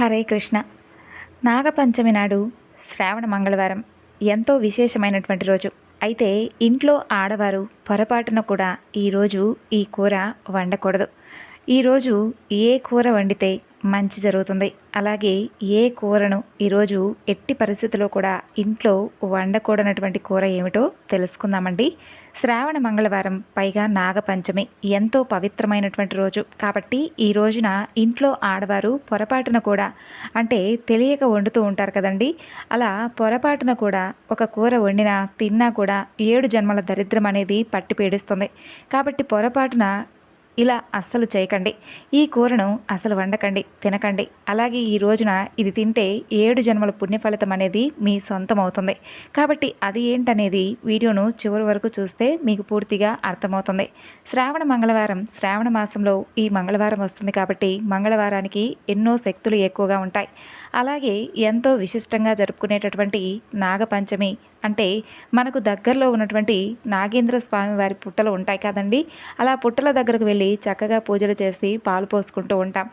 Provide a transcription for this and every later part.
హరే కృష్ణ. నాగపంచమి నాడు శ్రావణ మంగళవారం. ఎంతో విశేషమైనటువంటి రోజు. అయితే ఇంట్లో ఆడవారు పొరపాటున కూడా ఈరోజు ఈ కూర వండకూడదు. ఈరోజు ఏ కూర వండితే మంచి జరుగుతుంది? అలాగే ఏ కూరను ఈరోజు ఎట్టి పరిస్థితిలో కూడా ఇంట్లో వండకూడనటువంటి కూర ఏమిటో తెలుసుకుందామండి. శ్రావణ మంగళవారం పైగా నాగపంచమి ఎంతో పవిత్రమైనటువంటి రోజు. కాబట్టి ఈ రోజున ఇంట్లో ఆడవారు పొరపాటున కూడా అంటే తెలియక వండుతూ ఉంటారు కదండి. అలా పొరపాటున కూడా ఒక కూర వండినా తిన్నా కూడా ఏడు జన్మల దరిద్రం అనేది పట్టి పీడిస్తుంది. కాబట్టి పొరపాటున ఇలా అస్సలు చేయకండి. ఈ కూరను అసలు వండకండి తినకండి. అలాగే ఈ రోజున ఇది తింటే ఏడు జన్మల పుణ్యఫలితం అనేది మీ సొంతం అవుతుంది కాబట్టి అది ఏంటనేది వీడియోను చివరి వరకు చూస్తే మీకు పూర్తిగా అర్థమవుతుంది. శ్రావణ మంగళవారం శ్రావణ మాసంలో ఈ మంగళవారం వస్తుంది కాబట్టి మంగళవారానికి ఎన్నో శక్తులు ఎక్కువగా ఉంటాయి. అలాగే ఎంతో విశిష్టంగా జరుపుకునేటటువంటి నాగపంచమి అంటే మనకు దగ్గరలో ఉన్నటువంటి నాగేంద్ర స్వామి వారి పుట్టలు ఉంటాయి కదండి. అలా పుట్టల దగ్గరకు వెళ్ళి చక్కగా పూజలు చేసి పాలు పోసుకుంటూ ఉంటాం.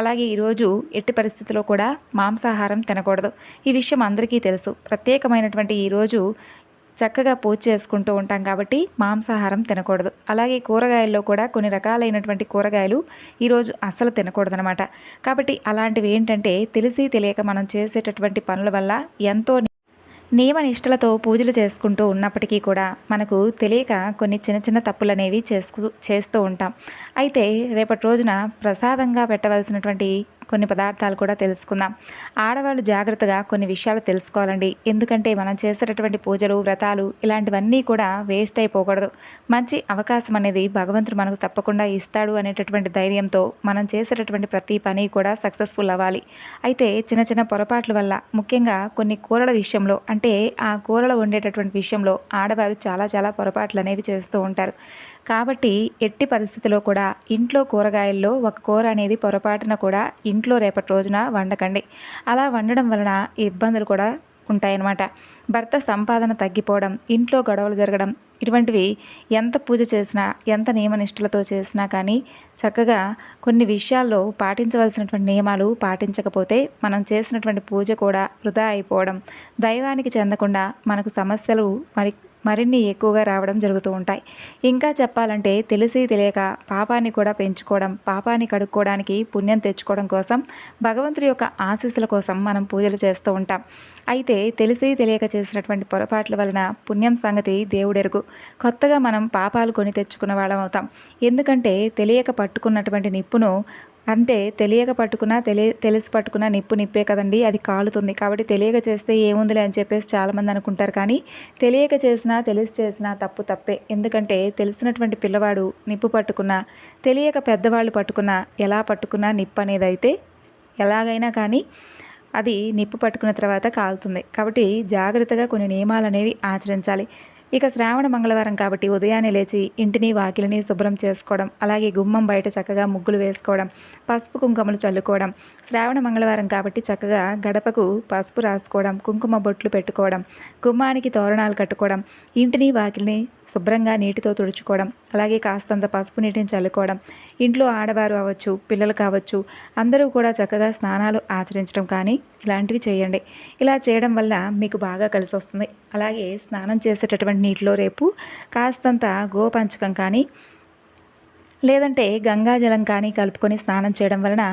అలాగే ఈరోజు ఎట్టి పరిస్థితిలో కూడా మాంసాహారం తినకూడదు. ఈ విషయం అందరికీ తెలుసు. ప్రత్యేకమైనటువంటి ఈరోజు చక్కగా పూజ చేసుకుంటూ ఉంటాం కాబట్టి మాంసాహారం తినకూడదు. అలాగే కూరగాయల్లో కూడా కొన్ని రకాలైనటువంటి కూరగాయలు ఈరోజు అస్సలు తినకూడదనమాట కాబట్టి అలాంటివి ఏంటంటే తెలిసి తెలియక మనం చేసేటటువంటి పనుల వల్ల ఎంతో నియమనిష్టలతో పూజలు చేసుకుంటూ ఉన్నప్పటికీ కూడా మనకు తెలియక కొన్ని చిన్న చిన్న తప్పులు అనేవి చేసుకు చేస్తూ ఉంటాం. అయితే రేపటి రోజున ప్రసాదంగా పెట్టవలసినటువంటి కొన్ని పదార్థాలు కూడా తెలుసుకుందాం. ఆడవాళ్ళు జాగ్రత్తగా కొన్ని విషయాలు తెలుసుకోవాలండి. ఎందుకంటే మనం చేసేటటువంటి పూజలు వ్రతాలు ఇలాంటివన్నీ కూడా వేస్ట్ అయిపోకూడదు. మంచి అవకాశం అనేది భగవంతుడు మనకు తప్పకుండా ఇస్తాడు అనేటటువంటి ధైర్యంతో మనం చేసేటటువంటి ప్రతి పని కూడా సక్సెస్ఫుల్ అవ్వాలి. అయితే చిన్న చిన్న పొరపాట్ల వల్ల ముఖ్యంగా కొన్ని కూరల విషయంలో అంటే ఆ కూరలు వండేటటువంటి విషయంలో ఆడవారు చాలా చాలా పొరపాట్లు అనేవి చేస్తూ ఉంటారు. కాబట్టి ఎట్టి పరిస్థితిలో కూడా ఇంట్లో కూరగాయల్లో ఒక కూర అనేది పొరపాటున కూడా ఇంట్లో రేపటి రోజున వండకండి. అలా వండడం వలన ఇబ్బందులు కూడా ఉంటాయన్నమాట. భర్త సంపాదన తగ్గిపోవడం ఇంట్లో గొడవలు జరగడం ఇటువంటివి ఎంత పూజ చేసినా ఎంత నియమనిష్టలతో చేసినా కానీ చక్కగా కొన్ని విషయాల్లో పాటించవలసినటువంటి నియమాలు పాటించకపోతే మనం చేసినటువంటి పూజ కూడా వృధా అయిపోవడం దైవానికి చెందకుండా మనకు సమస్యలు మరి మరిన్ని ఎక్కువగా రావడం జరుగుతూ ఉంటాయి. ఇంకా చెప్పాలంటే తెలిసి తెలియక పాపాన్ని కూడా పెంచుకోవడం పాపాన్ని కడుక్కోవడానికి పుణ్యం తెచ్చుకోవడం కోసం భగవంతుడి యొక్క ఆశీస్సుల కోసం మనం పూజలు చేస్తూ ఉంటాం. అయితే తెలిసి తెలియక చేసినటువంటి పొరపాట్ల వలన పుణ్యం సంగతి దేవుడెరుగు. కొత్తగా మనం పాపాలు కొని తెచ్చుకున్న వాళ్ళం అవుతాం. ఎందుకంటే తెలియక పట్టుకున్నటువంటి నిప్పును అంటే తెలియక పట్టుకున్నా తెలియ తెలిసి పట్టుకున్నా నిప్పు నిప్పే కదండి అది కాలుతుంది. కాబట్టి తెలియక చేస్తే ఏముందిలే అని చెప్పేసి చాలామంది అనుకుంటారు. కానీ తెలియక చేసినా తెలిసి చేసినా తప్పు తప్పే. ఎందుకంటే తెలిసినటువంటి పిల్లవాడు నిప్పు పట్టుకున్నా తెలియక పెద్దవాళ్ళు పట్టుకున్నా ఎలా పట్టుకున్నా నిప్పు అనేది అయితే ఎలాగైనా కానీ అది నిప్పు పట్టుకున్న తర్వాత కాలుతుంది. కాబట్టి జాగ్రత్తగా కొన్ని నియమాలు అనేవి ఆచరించాలి. ఇక శ్రావణ మంగళవారం కాబట్టి ఉదయాన్నే లేచి ఇంటిని వాకిలిని శుభ్రం చేసుకోవడం అలాగే గుమ్మం బయట చక్కగా ముగ్గులు వేసుకోవడం పసుపు కుంకుమలు చల్లుకోవడం శ్రావణ మంగళవారం కాబట్టి చక్కగా గడపకు పసుపు రాసుకోవడం కుంకుమ బొట్లు పెట్టుకోవడం గుమ్మానికి తోరణాలు కట్టుకోవడం ఇంటిని వాకిలిని శుభ్రంగా నీటితో తుడుచుకోవడం అలాగే కాస్తంత పసుపు నీటిని చల్లుకోవడం. ఇంట్లో ఆడవారు అవ్వచ్చు పిల్లలు కావచ్చు అందరూ కూడా చక్కగా స్నానాలు ఆచరించడం కానీ ఇలాంటివి చేయండి. ఇలా చేయడం వల్ల మీకు బాగా కలిసి వస్తుంది. అలాగే స్నానం చేసేటటువంటి నీటిలో రేపు కాస్తంత గోపంచకం కానీ లేదంటే గంగాజలం కానీ కలుపుకొని స్నానం చేయడం వలన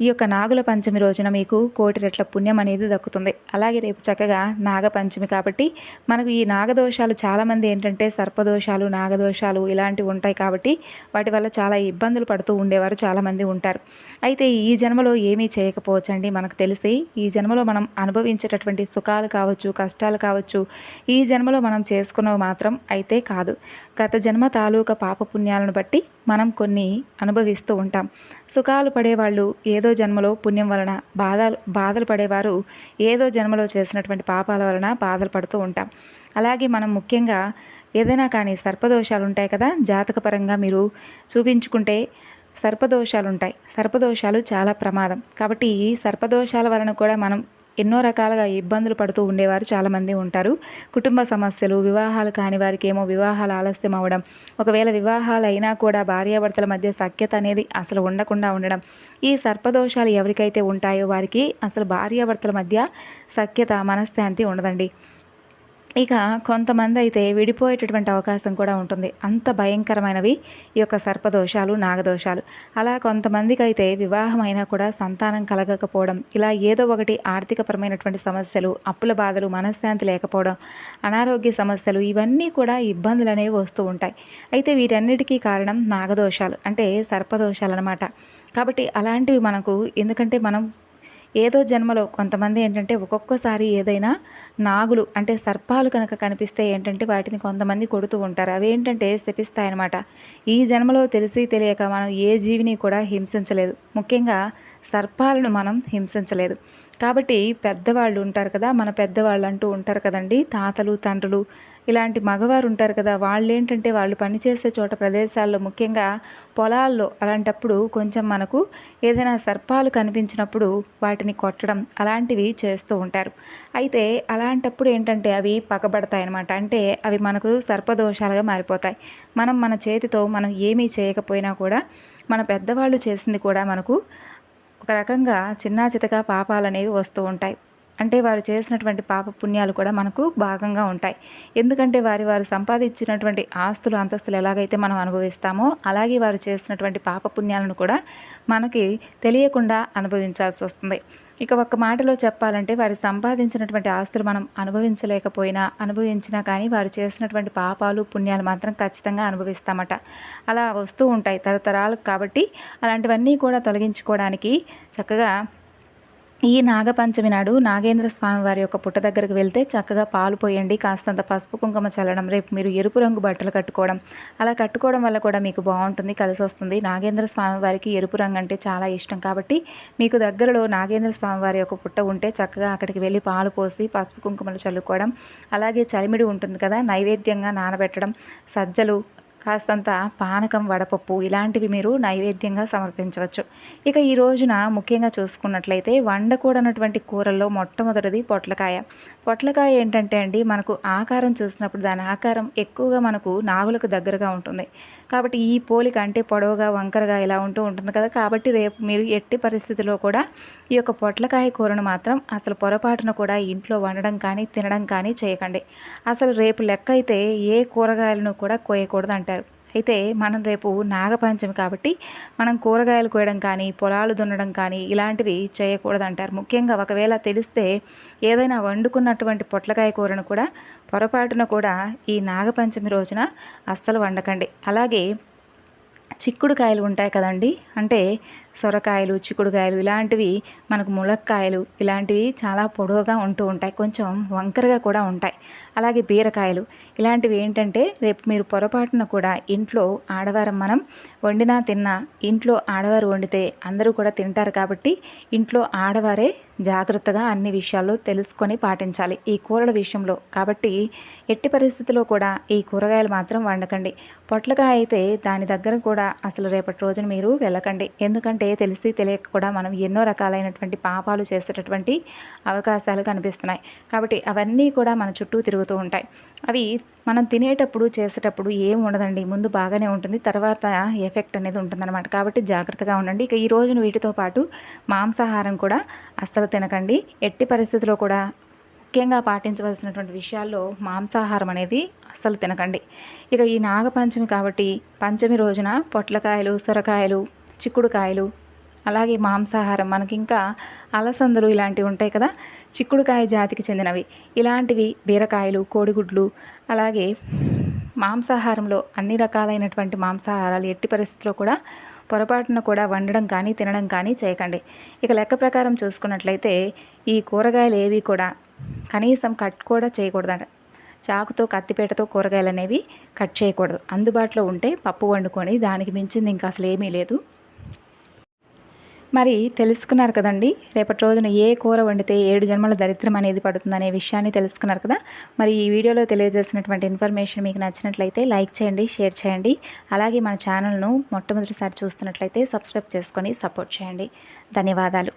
ఈ యొక్క నాగుల పంచమి రోజున మీకు కోటి రెట్ల పుణ్యం అనేది దక్కుతుంది. అలాగే రేపు చక్కగా నాగపంచమి కాబట్టి మనకు ఈ నాగదోషాలు చాలామంది ఏంటంటే సర్పదోషాలు నాగదోషాలు ఇలాంటివి ఉంటాయి కాబట్టి వాటి వల్ల చాలా ఇబ్బందులు పడుతూ ఉండేవారు చాలామంది ఉంటారు. అయితే ఈ జన్మలో ఏమీ చేయకపోవచ్చండి? మనకు తెలిసి ఈ జన్మలో మనం అనుభవించేటటువంటి సుఖాలు కావచ్చు కష్టాలు కావచ్చు ఈ జన్మలో మనం చేసుకున్నవి మాత్రం అయితే కాదు. గత జన్మ తాలూకా పాపపుణ్యాలను బట్టి మనం కొన్ని అనుభవిస్తూ ఉంటాం. సుఖాలు పడేవాళ్ళు ఏదో జన్మలో పుణ్యం వలన బాధలు బాధలు పడేవారు ఏదో జన్మలో చేసినటువంటి పాపాల వలన బాధలు పడుతూ ఉంటాం. అలాగే మనం ముఖ్యంగా ఏదైనా కానీ సర్పదోషాలు ఉంటాయి కదా జాతకపరంగా మీరు చూపించుకుంటే సర్పదోషాలు ఉంటాయి సర్పదోషాలు చాలా ప్రమాదం. కాబట్టి ఈ సర్పదోషాల వలన కూడా మనం ఎన్నో రకాలుగా ఇబ్బందులు పడుతూ ఉండేవారు చాలామంది ఉంటారు. కుటుంబ సమస్యలు వివాహాలు కాని వారికి ఏమో వివాహాలు ఆలస్యం అవ్వడం ఒకవేళ వివాహాలు అయినా కూడా భార్యాభర్తల మధ్య సఖ్యత అనేది అసలు ఉండకుండా ఉండడం ఈ సర్పదోషాలు ఎవరికైతే ఉంటాయో వారికి అసలు భార్యాభర్తల మధ్య సఖ్యత మనశ్శాంతి ఉండదండి. ఇక కొంతమంది అయితే విడిపోయేటటువంటి అవకాశం కూడా ఉంటుంది. అంత భయంకరమైనవి ఈ యొక్క సర్పదోషాలు నాగదోషాలు. అలా కొంతమందికి అయితే వివాహమైనా కూడా సంతానం కలగకపోవడం ఇలా ఏదో ఒకటి ఆర్థికపరమైనటువంటి సమస్యలు అప్పుల బాధలు మనశ్శాంతి లేకపోవడం అనారోగ్య సమస్యలు ఇవన్నీ కూడా ఇబ్బందులు అనేవి వస్తూ ఉంటాయి. అయితే వీటన్నిటికీ కారణం నాగదోషాలు అంటే సర్పదోషాలు అనమాట కాబట్టి అలాంటివి మనకు ఎందుకంటే మనం ఏదో జన్మలో కొంతమంది ఏంటంటే ఒక్కొక్కసారి ఏదైనా నాగులు అంటే సర్పాలు కనుక కనిపిస్తే ఏంటంటే వాటిని కొంతమంది కొడుతూ ఉంటారు. అవి ఏంటంటే శపిస్తాయన్నమాట. ఈ జన్మలో తెలిసి తెలియక మనం ఏ జీవిని కూడా హింసించలేదు. ముఖ్యంగా సర్పాలను మనం హింసించలేదు. కాబట్టి పెద్దవాళ్ళు ఉంటారు కదా మన పెద్దవాళ్ళు అంటూ ఉంటారు కదండి. తాతలు తండ్రులు ఇలాంటి మగవారు ఉంటారు కదా వాళ్ళు ఏంటంటే వాళ్ళు పనిచేసే చోట ప్రదేశాల్లో ముఖ్యంగా పొలాల్లో అలాంటప్పుడు కొంచెం మనకు ఏదైనా సర్పాలు కనిపించినప్పుడు వాటిని కొట్టడం అలాంటివి చేస్తూ ఉంటారు. అయితే అలాంటప్పుడు ఏంటంటే అవి పగబడతాయి అనమాట అంటే అవి మనకు సర్పదోషాలుగా మారిపోతాయి. మనం మన చేతితో మనం ఏమీ చేయకపోయినా కూడా మన పెద్దవాళ్ళు చేసింది కూడా మనకు ఒక రకంగా చిన్నా చితక పాపాలనేవి వస్తూ ఉంటాయి. అంటే వారు చేసినటువంటి పాప పుణ్యాలు కూడా మనకు భాగంగా ఉంటాయి. ఎందుకంటే వారి వారు సంపాదించినటువంటి ఆస్తులు అంతస్తులు ఎలాగైతే మనం అనుభవిస్తామో అలాగే వారు చేసినటువంటి పాప పుణ్యాలను కూడా మనకి తెలియకుండా అనుభవించాల్సి వస్తుంది. ఇక ఒక్క మాటలో చెప్పాలంటే వారు సంపాదించినటువంటి ఆస్తులు మనం అనుభవించలేకపోయినా అనుభవించినా కానీ వారు చేసినటువంటి పాపాలు పుణ్యాలు మాత్రం ఖచ్చితంగా అనుభవిస్తామట. అలా వస్తూ ఉంటాయి తరతరాలు కాబట్టి అలాంటివన్నీ కూడా తొలగించుకోవడానికి చక్కగా ఈ నాగపంచమి నాడు నాగేంద్ర స్వామి వారి యొక్క పుట్ట దగ్గరకు వెళ్తే చక్కగా పాలు పోయండి కాస్తంత పసుపు కుంకుమ చల్లడం రేపు మీరు ఎరుపు రంగు బట్టలు కట్టుకోవడం. అలా కట్టుకోవడం వల్ల కూడా మీకు బాగుంటుంది కలిసి వస్తుంది. నాగేంద్ర స్వామి వారికి ఎరుపు రంగు అంటే చాలా ఇష్టం. కాబట్టి మీకు దగ్గరలో నాగేంద్ర స్వామి వారి యొక్క పుట్ట ఉంటే చక్కగా అక్కడికి వెళ్ళి పాలు పోసి పసుపు కుంకుమలు చల్లుకోవడం. అలాగే చలిమిడి ఉంటుంది కదా నైవేద్యంగా నానబెట్టడం. సజ్జలు కాస్తంత పానకం వడపప్పు ఇలాంటివి మీరు నైవేద్యంగా సమర్పించవచ్చు. ఇక ఈ రోజున ముఖ్యంగా చూసుకున్నట్లయితే వండకూడనటువంటి కూరల్లో మొట్టమొదటిది పొట్లకాయ. పొట్లకాయ ఏంటంటే అండి మనకు ఆకారం చూసినప్పుడు దాని ఆకారం ఎక్కువగా మనకు నాగులకు దగ్గరగా ఉంటుంది. కాబట్టి ఈ పోలిక అంటే పొడవుగా వంకరగా ఇలా ఉంటూ ఉంటుంది కదా. కాబట్టి రేపు మీరు ఎట్టి పరిస్థితిలో కూడా ఈ యొక్క పొట్లకాయ కూరను మాత్రం అసలు పొరపాటున కూడా ఇంట్లో వండడం కానీ తినడం కానీ చేయకండి. అసలు రేపు లెక్క అయితే ఏ కూరగాయలను కూడా కోయకూడదు అంటారు. అయితే మనం రేపు నాగపంచమి కాబట్టి మనం కూరగాయలు కోయడం కానీ పొలాలు దున్నడం కానీ ఇలాంటివి చేయకూడదంటారు. ముఖ్యంగా ఒకవేళ తెలిస్తే ఏదైనా వండుకున్నటువంటి పొట్లకాయ కూరను కూడా పొరపాటున కూడా ఈ నాగపంచమి రోజున అస్సలు వండకండి. అలాగే చిక్కుడుకాయలు ఉంటాయి కదండి. అంటే సొరకాయలు చిక్కుడుకాయలు ఇలాంటివి మనకు ములక్కాయలు ఇలాంటివి చాలా పొడవుగా ఉంటూ ఉంటాయి. కొంచెం వంకరగా కూడా ఉంటాయి. అలాగే బీరకాయలు ఇలాంటివి ఏంటంటే రేపు మీరు పొరపాటున కూడా ఇంట్లో ఆడవారం మనం వండినా తిన్నా ఇంట్లో ఆడవారు వండితే అందరూ కూడా తింటారు కాబట్టి ఇంట్లో ఆడవారే జాగ్రత్తగా అన్ని విషయాలు తెలుసుకొని పాటించాలి. ఈ కూరల విషయంలో కాబట్టి ఎట్టి పరిస్థితిలో కూడా ఈ కూరగాయలు మాత్రం వండకండి. పొట్లకాయ అయితే దాని దగ్గర కూడా అసలు రేపటి రోజున మీరు వెళ్ళకండి. ఎందుకంటే తెలిసి తెలియక కూడా మనం ఎన్నో రకాలైనటువంటి పాపాలు చేసేటటువంటి అవకాశాలు కనిపిస్తున్నాయి. కాబట్టి అవన్నీ కూడా మన చుట్టూ తిరుగుతూ ఉంటాయి. అవి మనం తినేటప్పుడు చేసేటప్పుడు ఏం ఉండదండి. ముందు బాగానే ఉంటుంది. తర్వాత ఎఫెక్ట్ అనేది ఉంటుందన్నమాట. కాబట్టి జాగ్రత్తగా ఉండండి. ఇక ఈ రోజున వీటితో పాటు మాంసాహారం కూడా అసలు అస్సలు తినకండి. ఎట్టి పరిస్థితిలో కూడా ముఖ్యంగా పాటించవలసినటువంటి విషయాల్లో మాంసాహారం అనేది అస్సలు తినకండి. ఇక ఈ నాగపంచమి కాబట్టి పంచమి రోజున పొట్లకాయలు సొరకాయలు చిక్కుడుకాయలు అలాగే మాంసాహారం మనకి ఇంకా అలసందలు ఇలాంటివి ఉంటాయి కదా చిక్కుడుకాయ జాతికి చెందినవి. ఇలాంటివి బీరకాయలు కోడిగుడ్లు అలాగే మాంసాహారంలో అన్ని రకాలైనటువంటి మాంసాహారాలు ఎట్టి పరిస్థితిలో కూడా పొరపాటున కూడా వండడం కానీ తినడం కానీ చేయకండి. ఇక లెక్క ప్రకారం చూసుకున్నట్లయితే ఈ కూరగాయలు ఏవి కూడా కనీసం కట్ కూడా చేయకూడదంట. చాకుతో కత్తిపేటతో కూరగాయలు అనేవి కట్ చేయకూడదు. అందుబాటులో ఉంటే పప్పు వండుకొని దానికి మించింది ఇంకా అసలు ఏమీ లేదు. మరి తెలుసుకున్నారు కదండి రేపటి రోజున ఏ కూర వండితే ఏడు జన్మల దరిద్రం అనేది పడుతుందనే విషయాన్ని తెలుసుకున్నారు కదా. మరి ఈ వీడియోలో తెలియజేసినటువంటి ఇన్ఫర్మేషన్ మీకు నచ్చినట్లయితే లైక్ చేయండి షేర్ చేయండి. అలాగే మన ఛానల్ను మొట్టమొదటిసారి చూస్తున్నట్లయితే సబ్స్క్రైబ్ చేసుకొని సపోర్ట్ చేయండి. ధన్యవాదాలు.